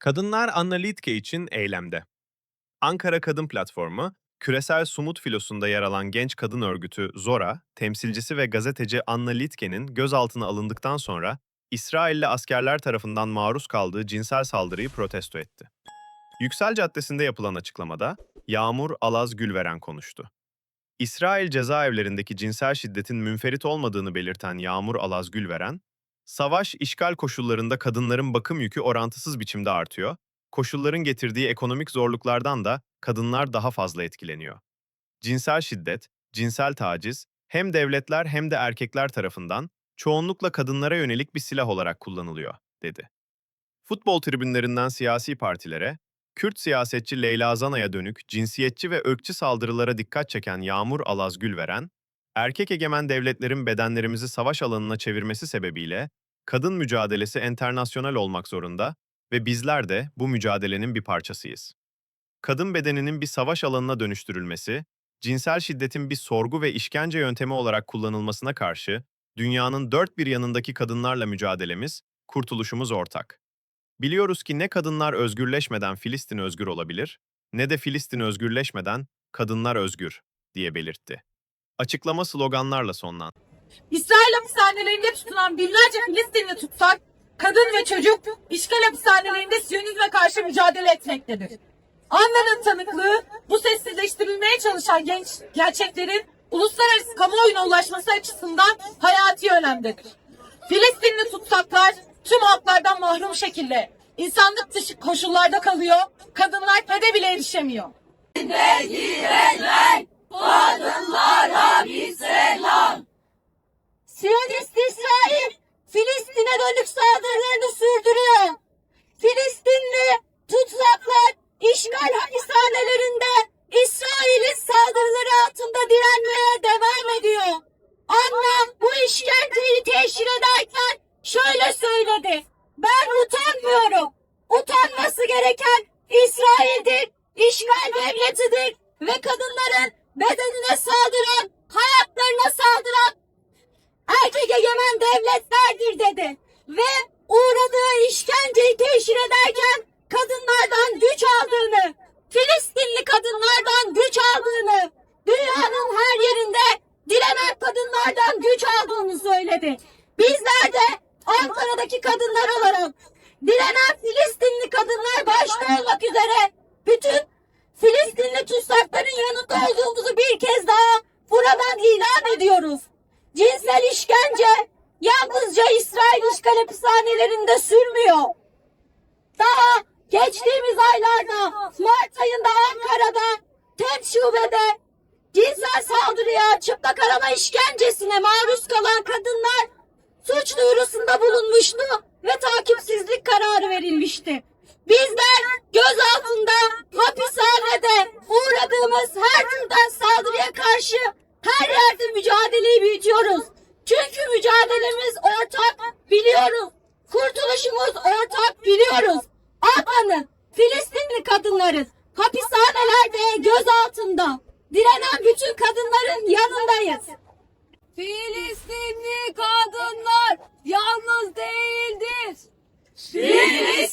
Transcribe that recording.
Kadınlar Anna Litke için eylemde. Ankara Kadın Platformu, küresel sumut filosunda yer alan genç kadın örgütü Zora, temsilcisi ve gazeteci Anna Litke'nin gözaltına alındıktan sonra İsrailli askerler tarafından maruz kaldığı cinsel saldırıyı protesto etti. Yüksel Caddesi'nde yapılan açıklamada Yağmur Alaz Gülveren konuştu. İsrail cezaevlerindeki cinsel şiddetin münferit olmadığını belirten Yağmur Alaz Gülveren, Savaş, işgal koşullarında kadınların bakım yükü orantısız biçimde artıyor. Koşulların getirdiği ekonomik zorluklardan da kadınlar daha fazla etkileniyor. Cinsel şiddet, cinsel taciz hem devletler hem de erkekler tarafından çoğunlukla kadınlara yönelik bir silah olarak kullanılıyor, dedi. Futbol tribünlerinden siyasi partilere, Kürt siyasetçi Leyla Zana'ya dönük cinsiyetçi ve ırkçı saldırılara dikkat çeken Yağmur Alaz Gülveren, erkek egemen devletlerin bedenlerimizi savaş alanına çevirmesi sebebiyle kadın mücadelesi enternasyonel olmak zorunda ve bizler de bu mücadelenin bir parçasıyız. Kadın bedeninin bir savaş alanına dönüştürülmesi, cinsel şiddetin bir sorgu ve işkence yöntemi olarak kullanılmasına karşı dünyanın dört bir yanındaki kadınlarla mücadelemiz, kurtuluşumuz ortak. Biliyoruz ki ne kadınlar özgürleşmeden Filistin özgür olabilir, ne de Filistin özgürleşmeden kadınlar özgür, diye belirtti. Açıklama sloganlarla sonlandı. İsrail hapishanelerinde tutulan binlerce Filistinli tutsak, kadın ve çocuk işgal hapishanelerinde Siyonizme karşı mücadele etmektedir. Anna'nın tanıklığı bu sessizleştirilmeye çalışan genç gerçeklerin uluslararası kamuoyuna ulaşması açısından hayati önemdedir. Filistinli tutsaklar tüm haklardan mahrum şekilde insanlık dışı koşullarda kalıyor, kadınlar pede bile erişemiyor. Siyonist İsrail Filistin'e dönük saldırılarını sürdürüyor. Filistinli tutsaklar işgal hapishanelerinde İsrail'in saldırıları altında direnmeye devam ediyor. Annem bu işkenceyi teşhir ederken şöyle söyledi. Ben utanmıyorum. Utanması gereken İsrail'dir, işgal devletidir ve kadınların bedenine saldıran, hayatlarına saldıran erkek egemen devletlerdir dedi. Ve uğradığı işkenceyi teşhir ederken kadınlardan güç aldığını, Filistinli kadınlardan güç aldığını, dünyanın her yerinde direnen kadınlardan güç aldığını söyledi. Bizler de Ankara'daki kadınlar olarak direnen Filistinli kadınlar başta olmak üzere bütün Filistinli tutsakların yanında olduğumuzu bir kez daha buradan ilan ediyoruz. Cinsel işkence yalnızca İsrail işgal hapishanelerinde sürmüyor. Daha geçtiğimiz aylarda Mart ayında Ankara'da TED şubede cinsel saldırıya, çıplak arama işkencesine maruz kalan kadınlar suç duyurusunda bulunmuştu ve takipsizlik kararı verilmişti. Bizler gözaltında, hapishanede uğradığımız her türden saldırıya karşı her yerde mücadeleyi büyütüyoruz. Çünkü mücadelemiz ortak biliyoruz. Kurtuluşumuz ortak biliyoruz. Adanın, Filistinli kadınların hapishanelerde gözaltında direnen bütün kadınların yanındayız. Filistinli kadınlar yalnız değildir. Filistinli